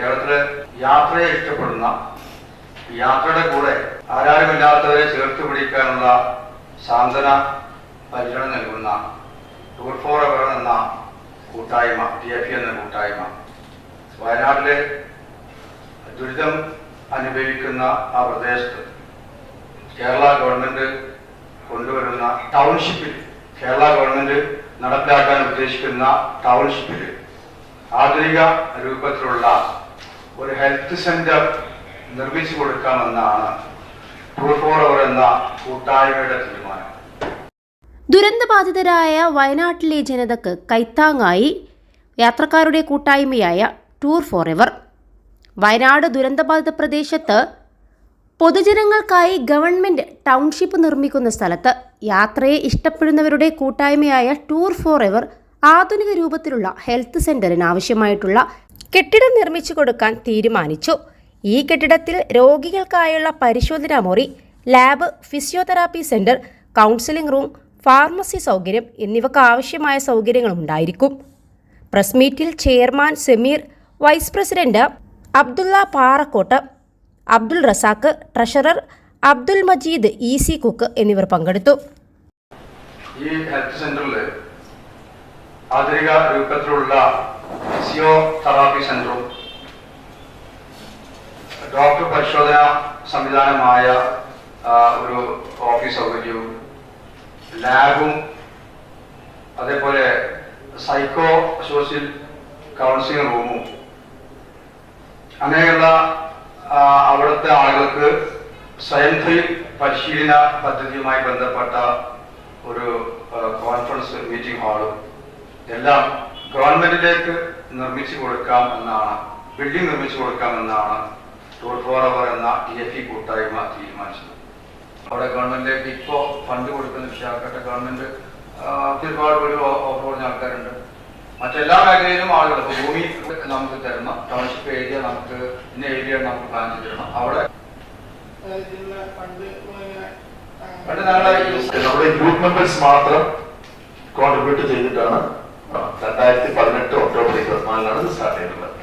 കേരളത്തിൽ യാത്രയെ ഇഷ്ടപ്പെടുന്ന യാത്രയുടെ കൂടെ ആരാരുമില്ലാത്തവരെ ചേർത്ത് പിടിക്കാനുള്ള സാന്ത്വന പരിചരണം നൽകുന്ന ടൂർ ഫോർ എവർ എന്ന കൂട്ടായ്മ ടി എഫ് എന്ന കൂട്ടായ്മ. വയനാട്ടിലെ ദുരിതം അനുഭവിക്കുന്ന ആ പ്രദേശത്ത് കേരള ഗവൺമെന്റ് കൊണ്ടുവരുന്ന ടൗൺഷിപ്പിൽ കേരള ഗവൺമെന്റ് നടപ്പിലാക്കാൻ ഉദ്ദേശിക്കുന്ന ടൗൺഷിപ്പിൽ ആധുനിക രൂപത്തിലുള്ള ഒരു ഹെൽത്ത് സെന്റർ നിർമ്മിച്ചു കൊടുക്കാമെന്നാണ് ഫോർ എന്ന കൂട്ടായ്മയുടെ തീരുമാനം. ദുരന്തബാധിതരായ വയനാട്ടിലെ ജനതക്ക് കൈത്താങ്ങായി യാത്രക്കാരുടെ കൂട്ടായ്മയായ ടൂർ ഫോർ എവർ വയനാട് ദുരന്തബാധിത പ്രദേശത്ത് പൊതുജനങ്ങൾക്കായി ഗവൺമെന്റ് ടൗൺഷിപ്പ് നിർമ്മിക്കുന്ന സ്ഥലത്ത് യാത്രയെ ഇഷ്ടപ്പെടുന്നവരുടെ കൂട്ടായ്മയായ ടൂർ ഫോർ എവർ ആധുനിക രൂപത്തിലുള്ള ഹെൽത്ത് സെന്ററിന് ആവശ്യമായിട്ടുള്ള കെട്ടിടം നിർമ്മിച്ചു കൊടുക്കാൻ തീരുമാനിച്ചു. ഈ കെട്ടിടത്തിൽ രോഗികൾക്കായുള്ള പരിശോധനാ മുറി lab physiotherapy centre counselling room pharmacy സൗകര്യം എന്നിവക്ക് ആവശ്യമായ സൗകര്യങ്ങളും ഉണ്ടായിരിക്കും. പ്രസ് മീറ്റിൽ chairman Sameer vice president Abdulla Parakkot Abdul Razak treasurer Abdul Majeed E C Kukku എന്നിവർ പങ്കെടുത്തു. ഈ ഹെൽത്ത് സെന്ററിൽ ആധുനിക രൂപത്തിലുള്ള ഫിസിയോ തെറാപ്പി സെന്ററും ഡോക്ടർ പരിശോധന സംവിധാനമായ ഒരു ഓഫീസ് സൗകര്യവും ലാബും അതേപോലെ സൈക്കോ സോഷ്യൽ കൗൺസിലിംഗ് റൂമും. അങ്ങനെയുള്ള അവിടുത്തെ ആളുകൾക്ക് സ്വയം തൊഴിൽ പരിശീലന പദ്ധതിയുമായി ബന്ധപ്പെട്ട ഒരു കോൺഫറൻസ് മീറ്റിംഗ് ഹാളും എല്ലാം ഗവൺമെന്റിലേക്ക് നിർമ്മിച്ചു കൊടുക്കാം എന്നാണ് ബിൽഡിംഗ് നിർമ്മിച്ചു കൊടുക്കാം എന്നാണ് ടൂർ ഫോർ അവർ എന്ന ടി എഫ് ഇ കൂട്ടായ്മ തീരുമാനിച്ചത്. അവിടെ ഗവൺമെന്റിലേക്ക് ഇപ്പോ ഫണ്ട് കൊടുക്കുന്ന വിശാഖപ്പെട്ട ഗവൺമെന്റ് ഒരുപാട് ഒരു ഓഫർ പറഞ്ഞ ആൾക്കാരുണ്ട്. മറ്റെല്ലാ മേഖലയിലും ആളുകൾ ഭൂമി നമുക്ക് തരണം ടൗൺഷിപ്പ് ഏരിയ നമുക്ക് ഇന്ന ഏരിയ നമുക്ക് പ്ലാൻ ചെയ്ത് തരണം. അവിടെ പണ്ട് ഞങ്ങളെ നമ്മുടെ ഗ്രൂപ്പ് മെമ്പേഴ്സ് മാത്രം കോൺട്രിബ്യൂട്ട് ചെയ്തിട്ടാണ് രണ്ടായിരത്തി പതിനെട്ട് ഒക്ടോബർ ഇരുപത്തിനാലിനാണ് സ്റ്റാർട്ട് ചെയ്തിട്ടുള്ളത്.